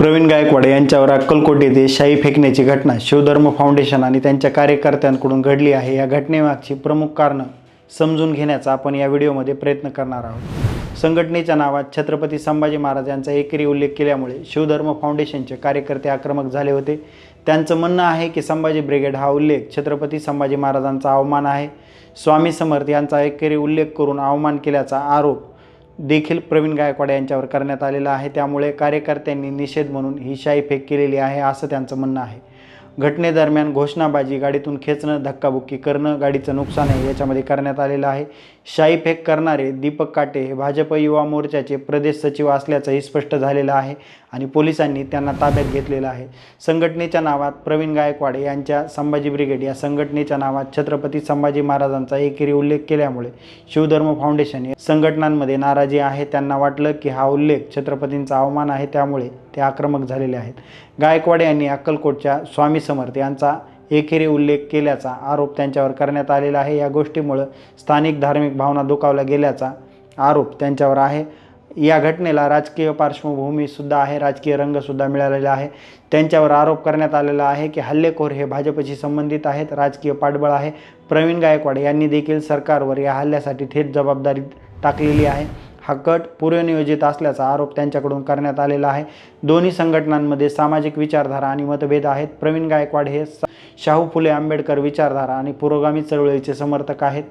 प्रवीण गायकवाड यांच्यावर अक्कलकोट येथे शाई फेकण्याची घटना शिवधर्म फाउंडेशन आणि त्यांच्या कार्यकर्त्यांकडून घडली आहे. या घटनेमागची प्रमुख कारणं समजून घेण्याचा आपण या व्हिडिओमध्ये प्रयत्न करणार आहोत. संघटनेच्या नावात छत्रपती संभाजी महाराज यांचा एकेरी उल्लेख केल्यामुळे शिवधर्म फाउंडेशनचे कार्यकर्ते आक्रमक झाले होते. त्यांचं म्हणणं आहे की संभाजी ब्रिगेड हा उल्लेख छत्रपती संभाजी महाराजांचा अवमान आहे. स्वामी समर्थ यांचा एकेरी उल्लेख करून अवमान केल्याचा आरोप देखील प्रवीण गायकवाड यांच्यावर करण्यात आलेला आहे. त्यामुळे कार्यकर्त्यांनी निषेध म्हणून ही शाई फेक केलेली आहे असं त्यांचं म्हणणं आहे. घटनेदरम्यान घोषणाबाजी गाडीतून खेचणं धक्काबुक्की करणं गाडीचं नुकसान आहे याच्यामध्ये करण्यात आलेलं आहे. शाई फेक करणारे दीपक काटे हे भाजप युवा मोर्चाचे प्रदेश सचिव असल्याचंही स्पष्ट झालेलं आहे आणि पोलिसांनी त्यांना ताब्यात घेतलेलं आहे. संघटनेच्या नावात प्रवीण गायकवाड यांच्या संभाजी ब्रिगेड या संघटनेच्या नावात छत्रपती संभाजी महाराजांचा एकेरी उल्लेख केल्यामुळे शिवधर्म फाउंडेशन या संघटनांमध्ये नाराजी आहे. त्यांना वाटलं की हा उल्लेख छत्रपतींचा अवमान आहे त्यामुळे ते आक्रमक झालेले आहेत. गायकवाड यांनी अक्कलकोटच्या स्वामी समर्थ यांचा एकेरी उल्लेख केल्याचा आरोप त्यांच्यावर करण्यात आलेला आहे. या गोष्टीमुळं स्थानिक धार्मिक भावना दुखावल्या गेल्याचा आरोप त्यांच्यावर आहे. या घटनेला राजकीय पार्श्वभूमीसुद्धा आहे. राजकीय रंगसुद्धा मिळालेला आहे. त्यांच्यावर आरोप करण्यात आलेला आहे की हल्लेखोर हे भाजपशी संबंधित आहेत. राजकीय पाठबळ आहे. प्रवीण गायकवाड यांनी देखील सरकारवर या हल्ल्यासाठी थेट जबाबदारी टाकलेली आहे. हा कट पूर्वनियोजित असल्याचा आरोप त्यांच्याकडून करण्यात आलेला आहे. दोन्ही संघटनांमध्ये सामाजिक विचारधारा आणि मतभेद आहेत. प्रवीण गायकवाड हे सा- शाहू फुले आंबेडकर विचारधारा आणि पुरोगामी चळवळीचे समर्थक आहेत.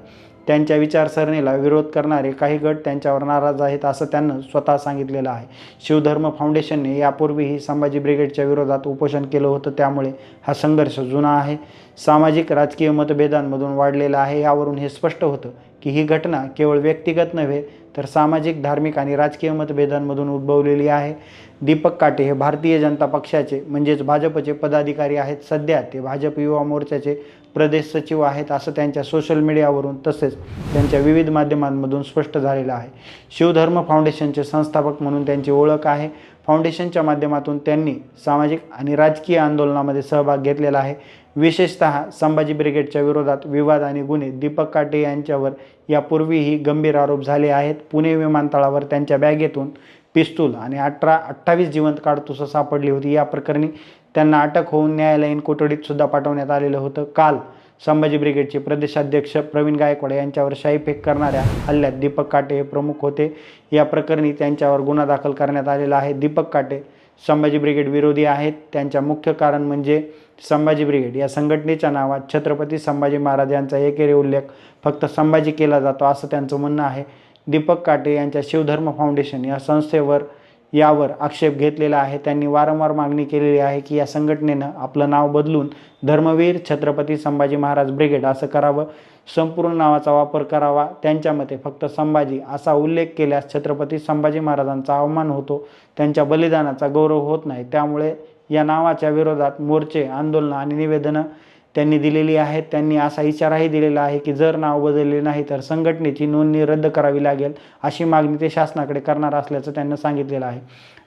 त्यांच्या विचारसरणीला विरोध करणारे काही गट त्यांच्यावर नाराज आहेत असं त्यांना स्वतः सांगितलेलं आहे. शिवधर्म फाउंडेशनने यापूर्वीही संभाजी ब्रिगेडच्या विरोधात उपोषण केलं होतं. त्यामुळे हा संघर्ष जुना आहे. सामाजिक राजकीय मतभेदांमधून वाढलेला आहे. यावरून हे स्पष्ट होतं की ही घटना केवळ व्यक्तिगत नव्हे तर सामाजिक धार्मिक आणि राजकीय मतभेदांमधून उद्भवलेली आहे. दीपक काटे हे भारतीय जनता पक्षाचे म्हणजेच भाजपचे पदाधिकारी आहेत. सध्या ते भाजप युवा मोर्चाचे प्रदेश सचिव आहेत असं त्यांच्या सोशल मीडियावरून तसेच त्यांच्या विविध माध्यमांमधून स्पष्ट झालेलं आहे. शिवधर्म फाउंडेशनचे संस्थापक म्हणून त्यांची ओळख आहे. फाउंडेशनच्या माध्यमातून त्यांनी सामाजिक आणि राजकीय आंदोलनामध्ये सहभाग घेतलेला आहे. विशेषतः संभाजी ब्रिगेडच्या विरोधात विवाद आणि गुन्हे. दीपक काटे यांच्यावर यापूर्वीही गंभीर आरोप झाले आहेत. पुणे विमानतळावर त्यांच्या बॅगेतून पिस्तूल आणि अठरा अठ्ठावीस जिवंत काडतुसं सापडली होती. या प्रकरणी त्यांना अटक होऊन न्यायालयीन कोठडीत सुद्धा पाठवण्यात आलेलं होतं. काल संभाजी ब्रिगेडचे प्रदेशाध्यक्ष प्रवीण गायकवाड यांच्यावर शाई फेक करणाऱ्या हल्ल्यात दीपक काटे हे प्रमुख होते. या प्रकरणी त्यांच्यावर गुन्हा दाखल करण्यात आलेला आहे. दीपक काटे संभाजी ब्रिगेड विरोधी आहेत. त्यांच्या मुख्य कारण म्हणजे संभाजी ब्रिगेड. या संघटनेच्या नावात छत्रपती संभाजी महाराज यांचा एकेरी उल्लेख फक्त संभाजी केला जातो असं त्यांचं म्हणणं आहे. दीपक काटे यांच्या शिवधर्म फाउंडेशन या संस्थेवर यावर आक्षेप घेतलेला आहे. त्यांनी वारंवार मागणी केलेली आहे की या संघटनेनं आपलं नाव बदलून धर्मवीर छत्रपती संभाजी महाराज ब्रिगेड असं करावं. संपूर्ण नावाचा वापर करावा. त्यांच्या मते फक्त संभाजी असा उल्लेख केल्यास छत्रपती संभाजी महाराजांचा अवमान होतो. त्यांच्या बलिदानाचा गौरव होत नाही. त्यामुळे या नावाच्या विरोधात मोर्चे आंदोलनं आणि निवेदनं त्यांनी दिलेली आहेत त्यांनी असा इशाराही दिलेला आहे की जर नाव बदलले नाही तर संघटनेची नोंदणी रद्द करावी लागेल अशी मागणी ते शासनाकडे करणार असल्याचं त्यांनी सांगितलेलं आहे.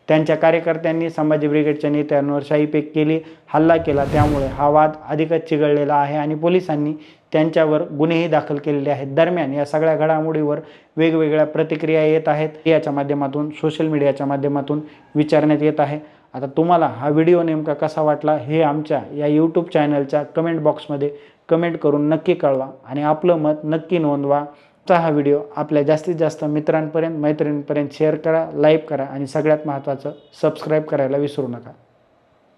त्यांच्या कार्यकर्त्यांनी संभाजी ब्रिगेडच्या नेत्यांवर शाही केली हल्ला केला त्यामुळे हा वाद अधिकच चिघळलेला आहे आणि पोलिसांनी त्यांच्यावर गुन्हेही दाखल केलेले आहेत. दरम्यान या सगळ्या घडामोडीवर वेगवेगळ्या प्रतिक्रिया येत आहेत. याच्या माध्यमातून सोशल मीडियाच्या माध्यमातून विचारण्यात येत आहे. आता तुम्हाला हा व्हिडिओ नेमका कसा वाटला हे आमच्या या यूट्यूब चॅनलच्या कमेंट बॉक्समध्ये कमेंट करून नक्की कळवा आणि आपलं मत नक्की नोंदवा. चा हा व्हिडिओ आपल्या जास्तीत जास्त मित्रांपर्यंत मैत्रिणींपर्यंत शेअर करा लाईक करा आणि सगळ्यात महत्त्वाचं सबस्क्राईब करायला विसरू नका.